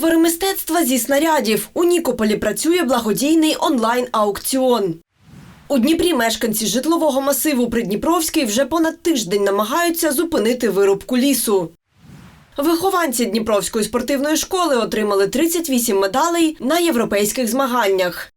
Витвори мистецтва зі снарядів. У Нікополі працює благодійний онлайн-аукціон. У Дніпрі мешканці житлового масиву Придніпровський вже понад тиждень намагаються зупинити вирубку лісу. Вихованці Дніпровської спортивної школи отримали 38 медалей на європейських змаганнях.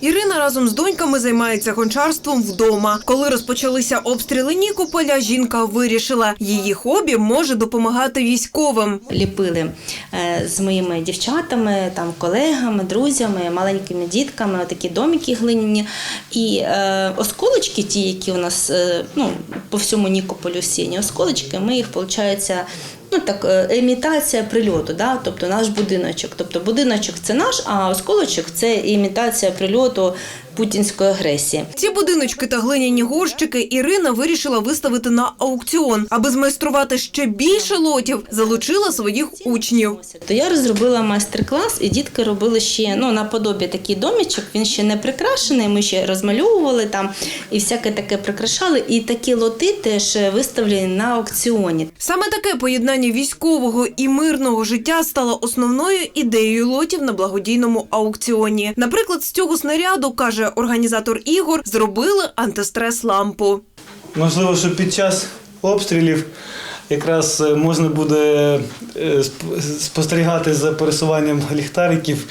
Ірина разом з доньками займається гончарством вдома. Коли розпочалися обстріли Нікополя, жінка вирішила, її хобі може допомагати військовим. ліпили е, з моїми дівчатами, там колегами, друзями, маленькими дітками, такі домики глиняні. І е, осколочки, ті, які у нас е, ну, по всьому Нікополю сіні, осколочки, ми їх, виходить, ну так, е, імітація прильоту, да? тобто наш будиночок. Тобто будиночок це наш, а осколочок це імітація прильоту путінської агресії. Ці будиночки та глиняні горщики Ірина вирішила виставити на аукціон. Аби змайструвати ще більше лотів, залучила своїх учнів. То я розробила майстер-клас, і дітки робили ще ну наподобі такий домічок. Він ще не прикрашений. Ми ще розмальовували там і всяке таке прикрашали. І такі лоти теж виставлені на аукціоні. Саме таке поєднання військового і мирного життя стало основною ідеєю лотів на благодійному аукціоні. Наприклад, з цього снаряду каже організатор ігор, зробили антистрес-лампу. Можливо, що під час обстрілів якраз е, можна буде е, спостерігати за пересуванням ліхтариків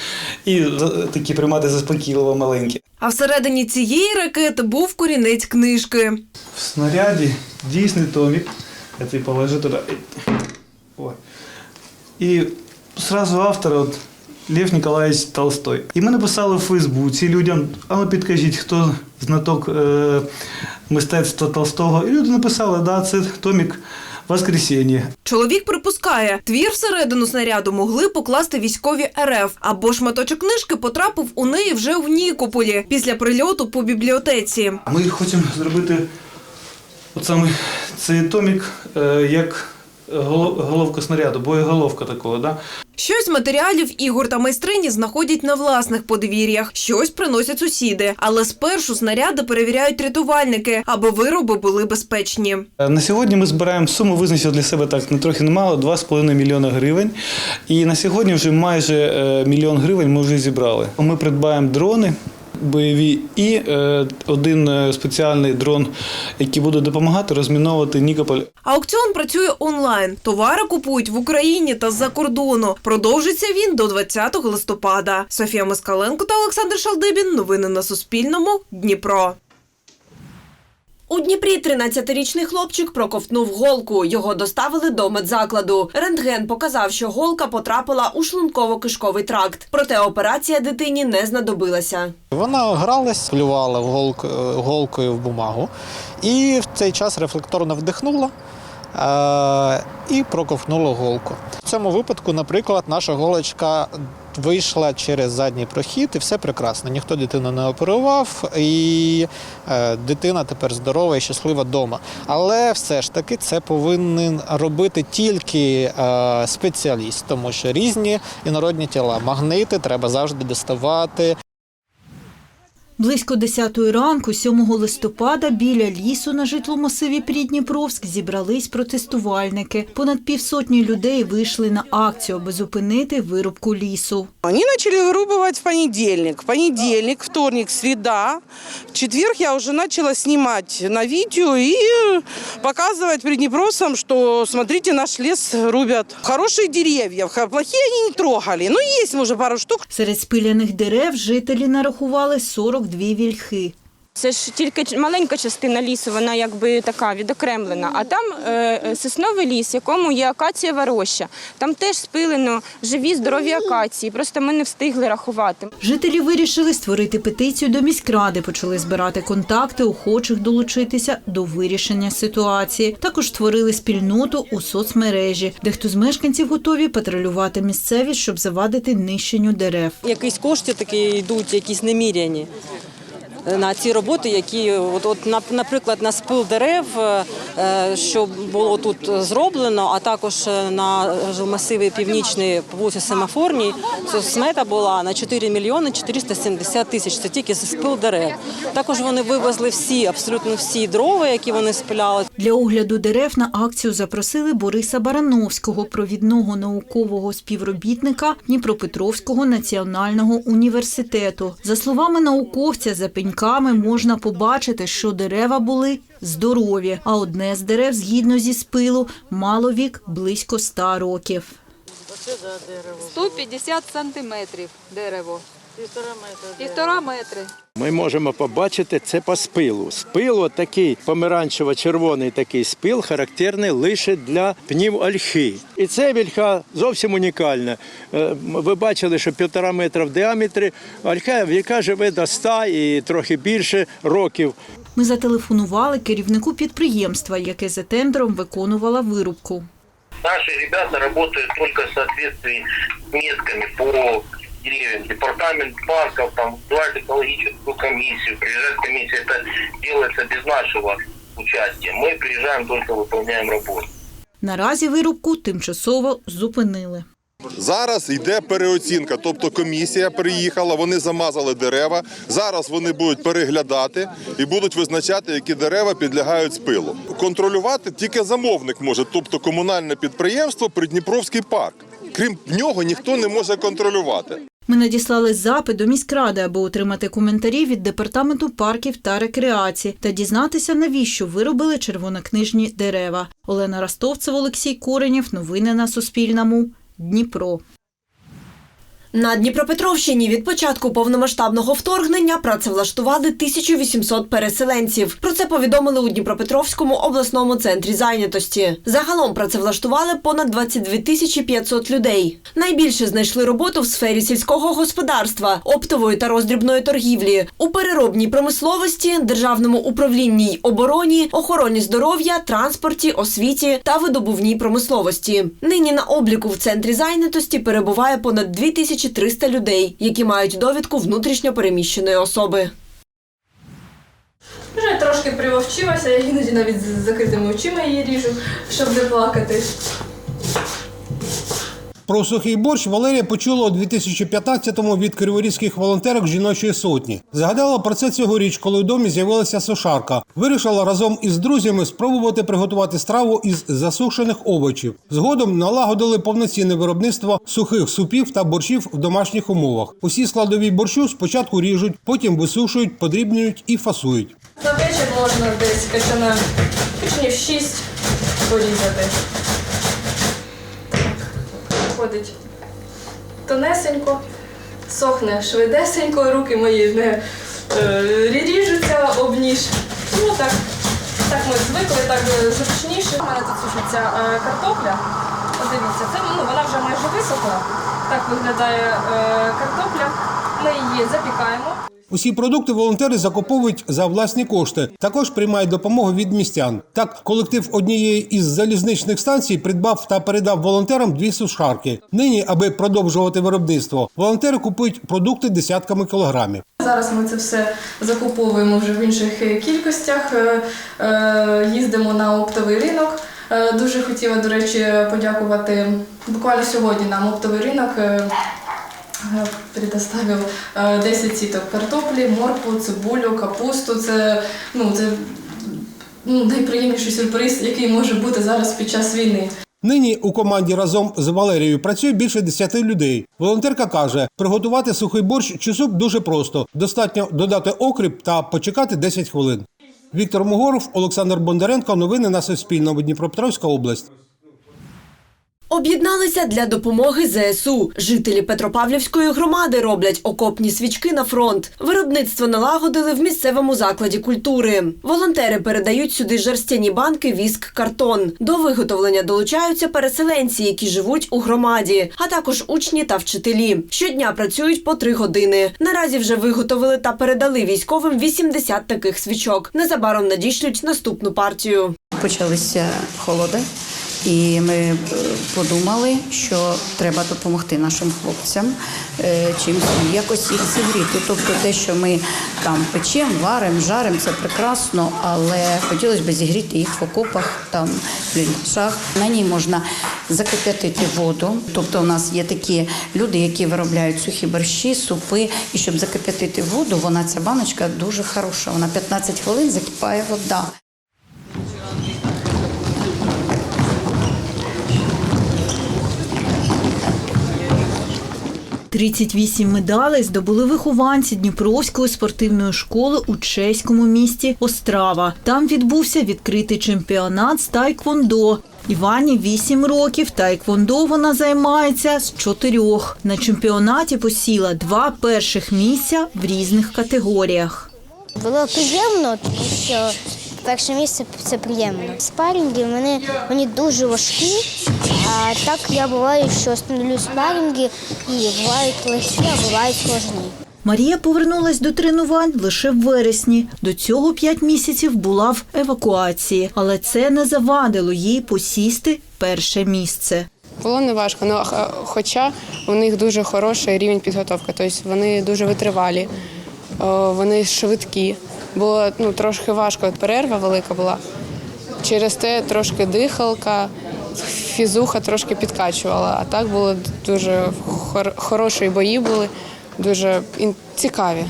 і такі приймати заспокійливо маленькі. А всередині цієї ракети був корінець книжки. В снаряді дійсний томік. Я цей положу туди. Ой. І зразу автор от, Лев Ніколаєвич Толстой. І ми написали в Фейсбуці людям, а ну підкажіть, хто знаток е, мистецтва Толстого. І люди написали, да, це томік Воскресіння. Чоловік припускає, твір всередину снаряду могли покласти військові РФ, або шматочок книжки потрапив у неї вже в Нікополі після прильоту по бібліотеці. Ми хочемо зробити от саме цей томік е, як головка снаряду, боєголовка такого. Да? Щось з матеріалів ігор та майстрині знаходять на власних подвір'ях, щось приносять сусіди. Але спершу снаряди перевіряють рятувальники, аби вироби були безпечні. Е, На сьогодні ми збираємо суму, визначили для себе так не трохи немало, 2,5 мільйона гривень. І на сьогодні вже майже е, мільйон гривень ми вже зібрали. Ми придбаємо дрони. Бойові і е, один е, спеціальний дрон, який буде допомагати розміновувати Нікополь. Аукціон працює онлайн. Товари купують в Україні та з-за кордону. Продовжиться він до 20 листопада. Софія Москаленко та Олександр Шалдибін. Новини на Суспільному. Дніпро. У Дніпрі 13-річний хлопчик проковтнув голку. Його доставили до медзакладу. Рентген показав, що голка потрапила у шлунково-кишковий тракт. Проте операція дитині не знадобилася. Вона гралась, плювала голк- е, голкою в бумагу і в цей час рефлекторно вдихнула е- і проковтнула голку. В цьому випадку, наприклад, наша голочка вийшла через задній прохід, і все прекрасно. Ніхто дитину не оперував, і е, дитина тепер здорова і щаслива вдома. Але все ж таки це повинен робити тільки е, спеціаліст, тому що різні інородні тіла, магнити треба завжди доставати. Близько 10 ранку, 7 листопада, біля лісу на житломасиві Придніпровськ зібрались протестувальники. Понад півсотні людей вийшли на акцію, аби зупинити вирубку лісу. Они начали вырубывать в понедельник. В понедельник, вторник, среда. В четверг я уже начала снимать на видео и показывать приднепровцам, что смотрите, наш лес рубят. Хорошие деревья, х- плохие они не трогали. Ну, есть уже пару штук. Серед спиляних дерев жителі нарахували 42 вільхи. Це ж тільки маленька частина лісу, вона якби така відокремлена. А там е, е, сосновий ліс, в якому є акацієва роща. Там теж спилено живі здорові акації. Просто ми не встигли рахувати. Жителі вирішили створити петицію до міськради, почали збирати контакти охочих долучитися до вирішення ситуації. Також створили спільноту у соцмережі, де хто з мешканців готові патрулювати місцевість, щоб завадити нищенню дерев. якісь кошти такі йдуть, якісь неміряні на ці роботи, які, от, от, нап- наприклад, на спил дерев, е, що було тут зроблено, а також е, на масиві північної по вулиці Семафорній, смета була на 4 мільйони 470 тисяч. Це тільки за спил дерев. Також вони вивезли всі, абсолютно всі дрова, які вони спиляли. Для огляду дерев на акцію запросили Бориса Барановського, провідного наукового співробітника Дніпропетровського національного університету. За словами науковця, за пеньками можна побачити, що дерева були здорові, а одне з дерев, згідно зі спилу, мало вік близько ста років. 150 сантиметрів дерево. Півтора метри. Ми можемо побачити це по спилу. Спил такий помаранчево-червоний такий спил характерний лише для пнів ольхи. І це вільха зовсім унікальна. Е, Ви бачили, що півтора метра в діаметрі ольха, яка живе до 100 і трохи більше років. Ми зателефонували керівнику підприємства, яке за тендером виконувало вирубку. Наши ребята работают только в соответствии с метками по деревьям. Департамент парков там вызывает экологическую комиссию. Приезжает комиссия, это делается без нашего участия. Мы приезжаем, только выполняем работу. Наразі вирубку тимчасово зупинили. Зараз йде переоцінка, тобто комісія приїхала, вони замазали дерева. Зараз вони будуть переглядати і будуть визначати, які дерева підлягають спилу. Контролювати тільки замовник може, тобто комунальне підприємство Придніпровський парк. Крім нього ніхто не може контролювати. Ми надіслали запит до міськради, аби отримати коментарі від департаменту парків та рекреації та дізнатися, навіщо виробили червонокнижні дерева. Олена Ростовцева, Олексій Коренєв. Новини на Суспільному. Дніпро. На Дніпропетровщині від початку повномасштабного вторгнення працевлаштували 1800 переселенців. Про це повідомили у Дніпропетровському обласному центрі зайнятості. Загалом працевлаштували понад 22 тисячі 500 людей. Найбільше знайшли роботу в сфері сільського господарства, оптової та роздрібної торгівлі, у переробній промисловості, державному управлінні й обороні, охороні здоров'я, транспорті, освіті та видобувній промисловості. Нині на обліку в центрі зайнятості перебуває понад 2300 людей, які мають довідку внутрішньо переміщеної особи. Вже трошки привовчилася, я іноді навіть з закритими очима її ріжу, щоб не плакати. Про сухий борщ Валерія почула у 2015-му від криворізьких волонтерок жіночої сотні. Згадала про це цьогоріч, коли у домі з'явилася сушарка. Вирішила разом із друзями спробувати приготувати страву із засушених овочів. Згодом налагодили повноцінне виробництво сухих супів та борщів в домашніх умовах. Усі складові борщу спочатку ріжуть, потім висушують, подрібнюють і фасують. За вечір можна десь качана качанів 6 порізати. Виходить тонесенько, сохне швидесенько, руки мої не е, ріжуться об ніж. Ну так, так ми звикли, так е, зручніше. У мене тут сушиться е, картопля. Подивіться, це ну, вона вже майже висохла. Так виглядає картопля. Ми її запікаємо. Усі продукти волонтери закуповують за власні кошти. Також приймають допомогу від містян. Так, колектив однієї із залізничних станцій придбав та передав волонтерам дві сушарки. Нині, аби продовжувати виробництво, волонтери купують продукти десятками кілограмів. Зараз ми це все закуповуємо вже в інших е, кількостях. е, е, Їздимо на оптовий ринок. Дуже хотіла, до речі, подякувати. Буквально сьогодні нам оптовий ринок предоставив е, 10 сіток картоплі, моркву, цибулю, капусту. Це, ну, це ну, найприємніший сюрприз, який може бути зараз під час війни. Нині у команді разом з Валерією працює більше 10 людей. Волонтерка каже, приготувати сухий борщ чи суп дуже просто. Достатньо додати окріп та почекати 10 хвилин. Віктор Могоров, Олександр Бондаренко. Новини на Суспільному. Дніпропетровська область. Об'єдналися для допомоги ЗСУ. Жителі Петропавлівської громади роблять окопні свічки на фронт. Виробництво налагодили в місцевому закладі культури. Волонтери передають сюди жерстяні банки, віск, картон. До виготовлення долучаються переселенці, які живуть у громаді, а також учні та вчителі. Щодня працюють по три години. Наразі вже виготовили та передали військовим 80 таких свічок. Незабаром надішлють наступну партію. Почалися холоди, І ми е, подумали, що треба допомогти нашим хлопцям е, чимось якось їх зігріти. Тобто те, що ми там печемо, варимо, жаримо, це прекрасно, але хотілося б зігріти їх в окопах, там в бліндажах. На ній можна закип'ятити воду. Тобто, у нас є такі люди, які виробляють сухі борщі, супи. І щоб закип'ятити воду, вона ця баночка дуже хороша. Вона 15 хвилин закипає вода. 38 медалей здобули вихованці Дніпровської спортивної школи у чеському місті Острава. Там відбувся відкритий чемпіонат з тайквондо. Івані 8 років. Тайквондо вона займається з чотирьох. На чемпіонаті посіла два перших місця в різних категоріях. Було приємно, тому що перше місце це приємно. Спарінги вони, вони дуже важкі, а так я буваю, що становлю спарінги і бувають легкі, а бувають складні. Марія повернулась до тренувань лише в вересні. До цього п'ять місяців була в евакуації, але це не завадило їй посісти перше місце. Було не важко, ну, х- хоча у них дуже хороший рівень підготовки, тобто вони дуже витривалі, вони швидкі. Було ну, трошки важко, перерва велика була. Через те трошки дихалка, фізуха трошки підкачувала. А так було дуже хор- хороші бої були, дуже цікаві.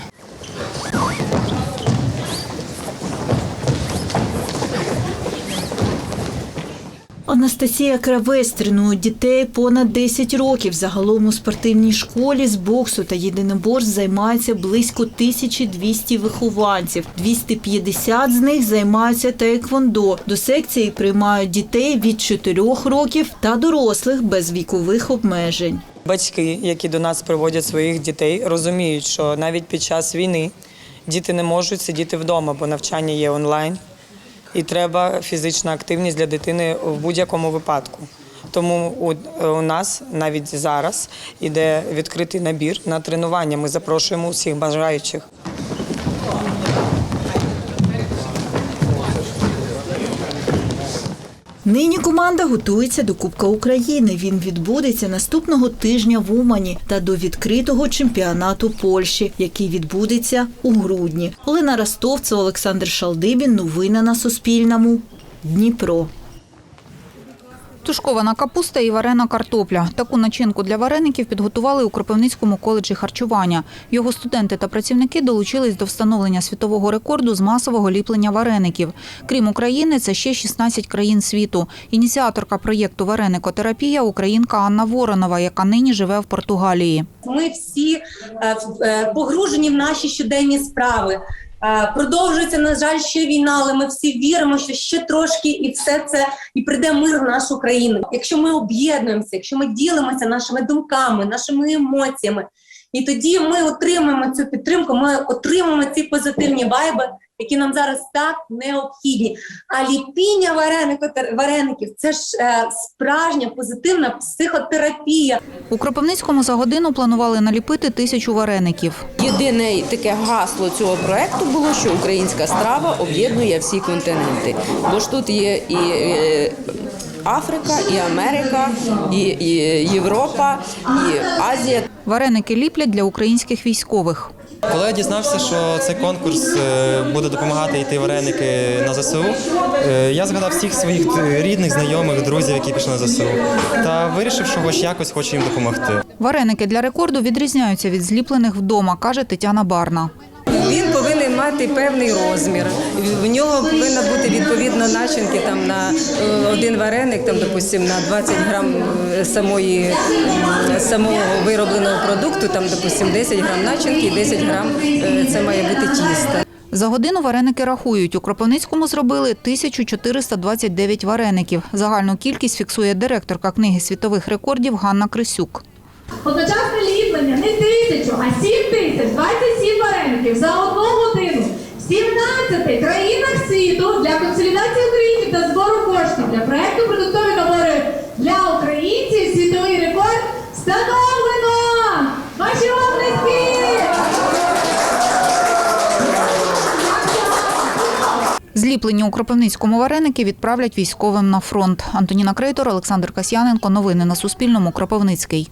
Анастасія Кравець тренує дітей понад 10 років. Загалом у спортивній школі з боксу та єдиноборств займається близько 1200 вихованців. 250 з них займаються таеквондо. До секції приймають дітей від 4 років та дорослих без вікових обмежень. Батьки, які до нас приводять своїх дітей, розуміють, що навіть під час війни діти не можуть сидіти вдома, бо навчання є онлайн, і треба фізична активність для дитини в будь-якому випадку. Тому у, у нас навіть зараз іде відкритий набір на тренування. Ми запрошуємо усіх бажаючих. Нині команда готується до Кубка України. Він відбудеться наступного тижня в Умані та до відкритого чемпіонату Польщі, який відбудеться у грудні. Олена Ростовцева, Олександр Шалдибін. Новини на Суспільному. Дніпро. Тушкована капуста і варена картопля. Таку начинку для вареників підготували у Кропивницькому коледжі харчування. Його студенти та працівники долучились до встановлення світового рекорду з масового ліплення вареників. Крім України, це ще 16 країн світу. Ініціаторка проєкту Вареникотерапія українка Анна Воронова, яка нині живе в Португалії. Ми всі е, е, погружені в наші щоденні справи. Е, Продовжується, на жаль, ще війна, але ми всі віримо, що ще трошки і все це і прийде мир в нашу країну. Якщо ми об'єднуємося, якщо ми ділимося нашими думками, нашими емоціями, і тоді ми отримаємо цю підтримку, ми отримаємо ці позитивні вайби, які нам зараз так необхідні. А ліпіння вареників, вареників це ж е, справжня позитивна психотерапія. У Кропивницькому за годину планували наліпити тисячу вареників. Єдине таке гасло цього проекту було, що українська страва об'єднує всі континенти. Бо ж тут є і е, Африка, і Америка, і, і Європа, і Азія. Вареники ліплять для українських військових. Коли я дізнався, що цей конкурс е, буде допомагати йти вареники на ЗСУ, е, я згадав всіх своїх рідних, знайомих, друзів, які пішли на ЗСУ, та вирішив, що хоч якось хочу їм допомогти. Вареники для рекорду відрізняються від зліплених вдома, каже Тетяна Барна. Мати певний розмір. В нього повинна бути відповідно начинки там на е, один вареник, там, допустим, на 20 грам е, самої самого виробленого продукту, там, допустим, 10 грам начинки і 10 грам е, це має бути тісто. За годину вареники рахують. У Кропивницькому зробили 1429 вареників. Загальну кількість фіксує директорка книги світових рекордів Ганна Крисюк. Одночасне ліплення не тисячу, а сім тисяч 27 вареників за одну годину 17 країнах світу для консолідації українців та збору коштів для проекту продуктові набори для українців світовий рекорд встановлено! Ваші оплески! З Зліплені у Кропивницькому вареники відправлять військовим на фронт. Антоніна Крейтор, Олександр Касьяненко. Новини на Суспільному. Кропивницький.